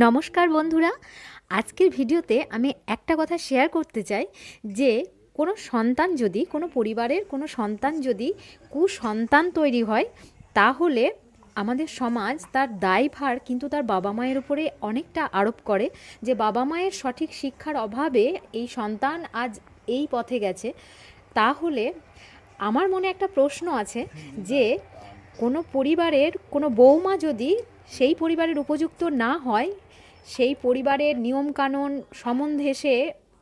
নমস্কার বন্ধুরা। আজকের ভিডিওতে আমি একটা কথা শেয়ার করতে চাই যে, কোনো সন্তান যদি, কোনো পরিবারের কোনো সন্তান যদি কুসন্তান তৈরি হয়, তাহলে আমাদের সমাজ তার দায়ভার কিন্তু তার বাবা মায়ের উপরে অনেকটা আরোপ করে যে, বাবা মায়ের সঠিক শিক্ষার অভাবে এই সন্তান আজ এই পথে গেছে। তাহলে আমার মনে একটা প্রশ্ন আছে যে, কোনো পরিবারের কোনো বৌমা যদি সেই পরিবারের উপযুক্ত না হয় সেই পরিবারের নিয়মকানুন সম্বন্ধে সে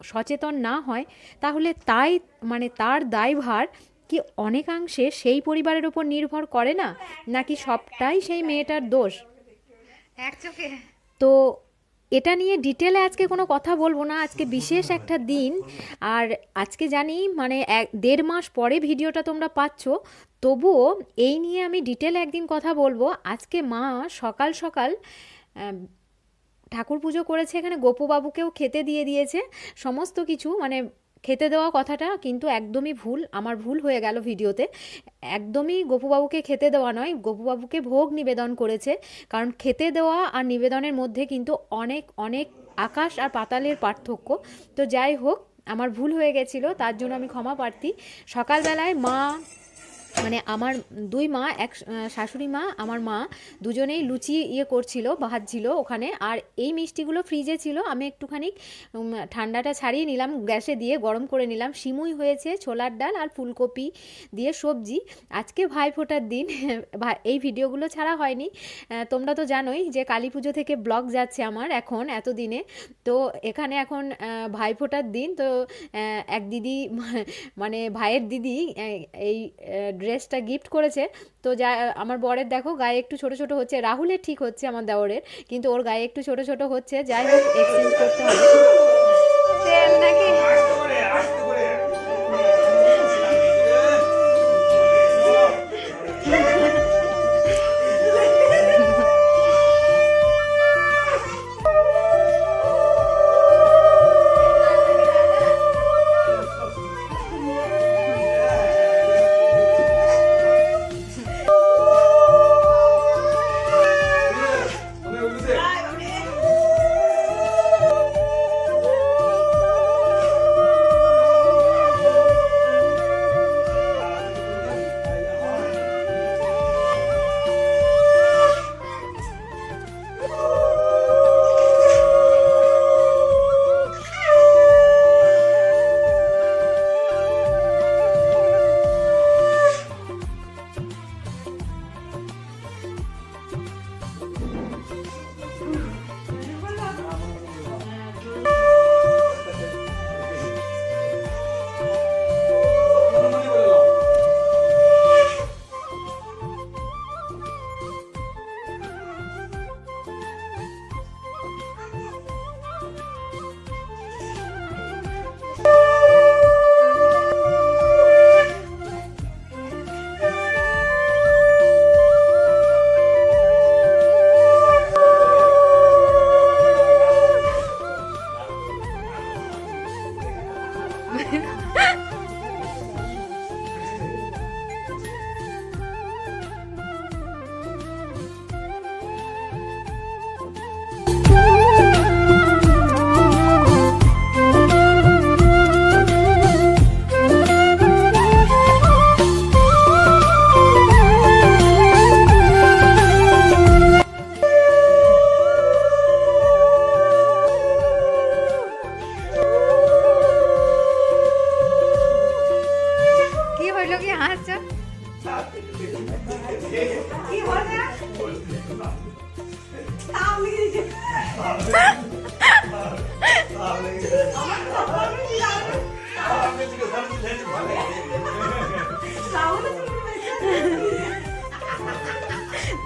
সচেতন না হয় তাহলে তাই মানে তার দায়ভার কি অনেকাংশে সেই পরিবারের উপর নির্ভর করে না? নাকি সবটাই সেই মেয়েটার দোষ? এক চোখে। তো এটা নিয়ে ডিটেলে আজকে কোনো কথা বলব না আজকে বিশেষ একটা দিন। আর আজকে জানি মানে এক দেড় মাস পরে ভিডিওটা তোমরা পাচ্ছ তবুও এই নিয়ে আমি ডিটেল একদিন কথা বলব। আজকে মা সকাল সকাল ঠাকুর পুজো করেছে এখানে, গোপুবাবুকেও খেতে দিয়ে দিয়েছে। সমস্ত কিছু মানে খেতে দেওয়া কথাটা কিন্তু একদমই ভুল, আমার ভুল হয়ে গেল ভিডিওতে। একদমই গোপুবাবুকে খেতে দেওয়া নয়, গোপুবাবুকে ভোগ নিবেদন করেছে। কারণ খেতে দেওয়া আর নিবেদনের মধ্যে কিন্তু অনেক অনেক আকাশ আর পাতালের পার্থক্য। তো যাই হোক, আমার ভুল হয়ে গেছিল, তার জন্য আমি ক্ষমা প্রার্থী। সকালবেলায় মা মানে আমার দুই মা এক শাশুড়ি মা আমার মা দুজনেই লুচি ইয়ে করছিল ভাজছিল ওখানে। আর এই মিষ্টিগুলো ফ্রিজে ছিল আমি একটুখানি ঠান্ডাটা ছাড়িয়ে নিলাম গ্যাসে দিয়ে গরম করে নিলাম। সিমুই হয়েছে ছোলার ডাল আর ফুলকপি দিয়ে সবজি। আজকে ভাইফোঁটার দিন ভাই- এই ভিডিওগুলো ছাড়া হয়নি। তোমরা তো জানোই যে কালী পুজো থেকে ব্লগ যাচ্ছে আমার এখন এতদিনে। তো এখানে এখন আহ, ভাইফোঁটার দিন। তো এক দিদি মানে ভাইয়ের দিদি এই ড্রেসটা গিফট করেছে। তো যা আমার বরের দেখো গায়ে একটু ছোট ছোট হচ্ছে রাহুলের ঠিক হচ্ছে আমার দেওরের কিন্তু ওর গায়ে একটু ছোট ছোট হচ্ছে যাই হোক এক্সচেঞ্জ করতে হবে। তেল নাকি?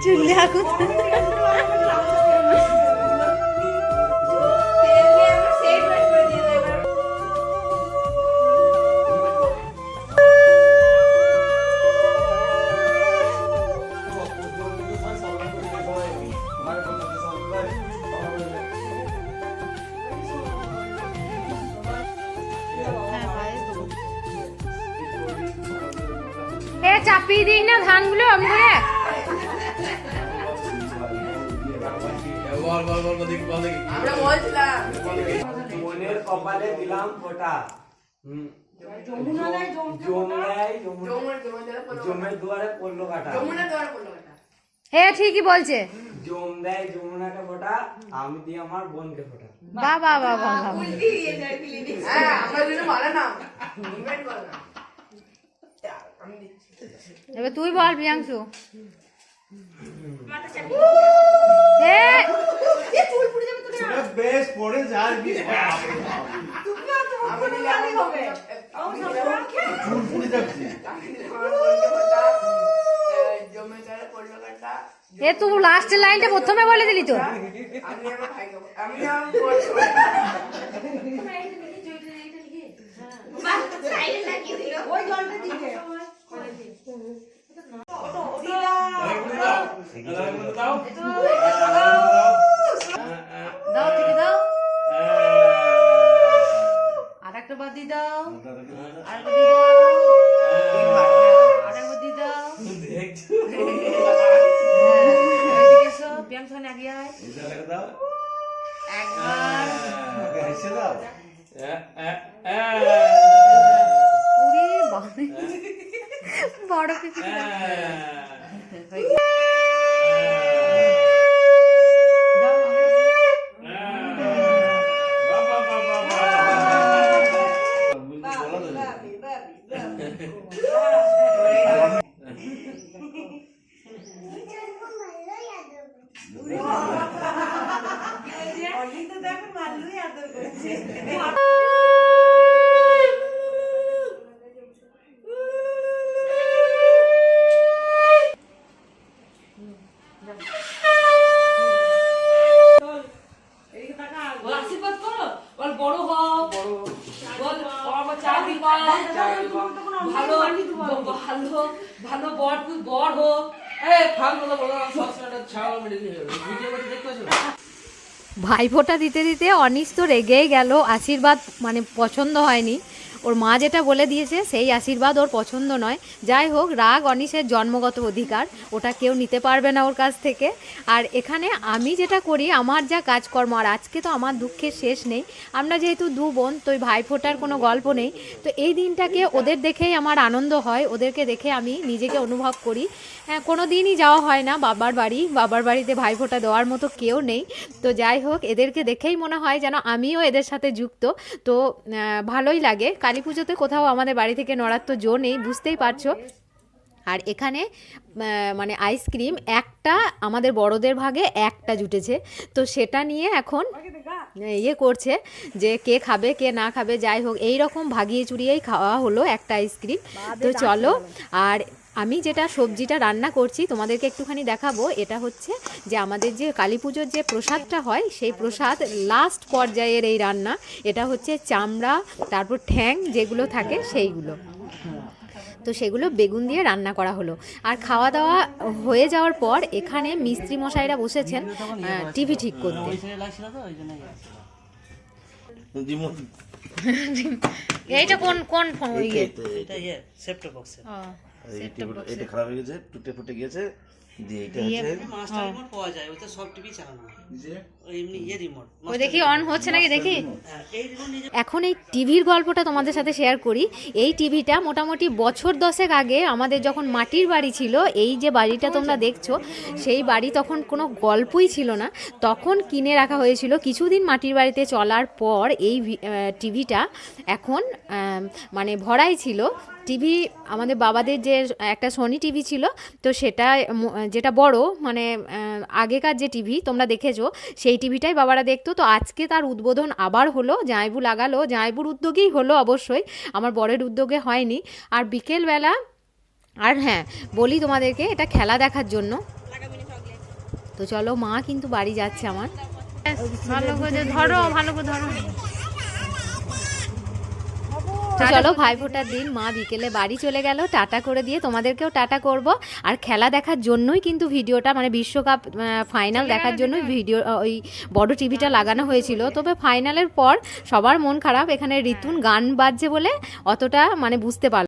就俩工资。কপালে দিলাম ফোঁটা। যমুনায় যমুনায় দুয়ারে পড়ল কাটা। যমুনা পড়ল হ্যাঁ ঠিকই বলছে। জম দেয় যমুনাকে ফোঁটা আমি দিই আমার বোনকে ফোঁটা। বাহ বাহ বাহ বাহ বাহ। হ্যাঁ আমরা দুটো ভালো না। ইনভাইট করো না। এবার তুই বল প্রিয়াংশু। বেশ পড়ে যায় কি আমি দিলে আমি হবে আমি দিলে চুল পুড়ে যাচ্ছে জমে জলে পড়ল কাটা এ, তুই লাস্টের লাইনটা প্রথমে বলে দিলি তো। দাও দাও। আর একটা বাদ আর একটা আর এদিকে এসো প্রিয়াংশু খান আগে আয় একবার ওরে বাবা বড় পিপি ভালো ভালো বড় তুই বড় হো এ ফাল না সবসময় ছাড়া দিয়ে ভিডিও দেখতে পাচ্ছ? ভাইফোঁটা দিতে দিতে অনিস তো রেগেই গেল আশীর্বাদ মানে পছন্দ হয়নি। ওর মা যেটা বলে দিয়েছে সেই আশীর্বাদ ওর পছন্দ নয়। যাই হোক রাগ অনিশের জন্মগত অধিকার ওটা কেউ নিতে পারবে না ওর কাছ থেকে। আর এখানে আমি যেটা করি আমার যা কাজকর্ম আর আজকে তো আমার দুঃখের শেষ নেই। আমরা যেহেতু দু বোন তো ওই ভাইফোঁটার কোনো গল্প নেই। তো এই দিনটাকে ওদের দেখেই আমার আনন্দ হয়। ওদেরকে দেখে আমি নিজেকে অনুভব করি। হ্যাঁ, কোনো দিনই যাওয়া হয় না বাবার বাড়ি। বাবার বাড়িতে ভাইফোঁটা দেওয়ার মতো কেউ নেই। তো যাই হোক এদেরকে দেখেই মনে হয় যেন আমিও এদের সাথে যুক্ত। তো ভালোই লাগে। কালী পুজোতে কোথাও আমাদের বাড়ি থেকে নড়ার তো জো নেই বুঝতেই পারছ। আর এখানে মানে আইসক্রিম একটা আমাদের বড়দের ভাগে একটা জুটেছে। তো সেটা নিয়ে এখন ইয়ে করছে যে কে খাবে কে না খাবে যাই হোক এই রকম ভাগিয়ে চুরিয়েই খাওয়া হলো একটা আইসক্রিম তো চলো আর আমি যেটা সবজিটা রান্না করছি তোমাদেরকে একটুখানি দেখাবো। এটা হচ্ছে যে আমাদের যে কালী পুজোর যে প্রসাদটা হয় সেই প্রসাদ লাস্ট পর্যায়ের এই রান্না। এটা হচ্ছে চামড়া তারপর ঠ্যাং যেগুলো থাকে সেইগুলো। তো সেগুলো বেগুন দিয়ে রান্না করা হলো। আর খাওয়া দাওয়া হয়ে যাওয়ার পর এখানে মিস্ত্রি মশাইরা বসেছেন টিভি ঠিক করতে। এইটা কোন কোন ফোন ইয়ে। এটা সেপ্টো বক্সে। এটা খারাপ হয়ে গেছে টুটে ফুটে গেছে দিয়ে এটা দিয়ে হচ্ছে মাস্টার রিমোট পাওয়া যায় ওতে সব টিভি চালানো হয় ওই এমনি ইয়ে দেখি অন হচ্ছে নাকি দেখি? নিজে এখন এই টিভির গল্পটা তোমাদের সাথে শেয়ার করি। এই টিভিটা মোটামুটি বছর দশেক আগে আমাদের যখন মাটির বাড়ি ছিল এই যে বাড়িটা তোমরা দেখছ সেই বাড়ি তখন কোনো গল্পই ছিল না। তখন কিনে রাখা হয়েছিল কিছুদিন মাটির বাড়িতে চলার পর এই ভি- টিভিটা এখন মানে ভরাই ছিল। টিভি আমাদের বাবাদের যে একটা সোনি টিভি ছিল তো সেটা যেটা বড় মানে আগেকার যে টিভি তোমরা দেখেছ, সেই টিভিটাই বাবারা দেখতো। তো আজকে তার উদ্বোধন আবার হলো জাঁইবু লাগালো। জাঁইবুর উদ্যোগেই হলো অবশ্যই, আমার বরের উদ্যোগে হয়নি। আর বিকেলবেলা, আর হ্যাঁ বলি তোমাদেরকে, এটা খেলা দেখার জন্য। তো চলো মা কিন্তু বাড়ি যাচ্ছে আমার। ভালো করে ধরো, ভালো করে ধরো। তো চলো ভাইফোঁটার দিন মা বিকেলে বাড়ি চলে গেল টাটা করে দিয়ে তোমাদেরকেও টাটা করব। আর খেলা দেখার জন্যই কিন্তু ভিডিওটা মানে বিশ্বকাপ ফাইনাল দেখার জন্যই ভিডিও ওই বড় টিভিটা লাগানো হয়েছিল। তবে ফাইনালের পর সবার মন খারাপ এখানে ঋতুন গান বাজছে বলে অতটা মানে বুঝতে পারল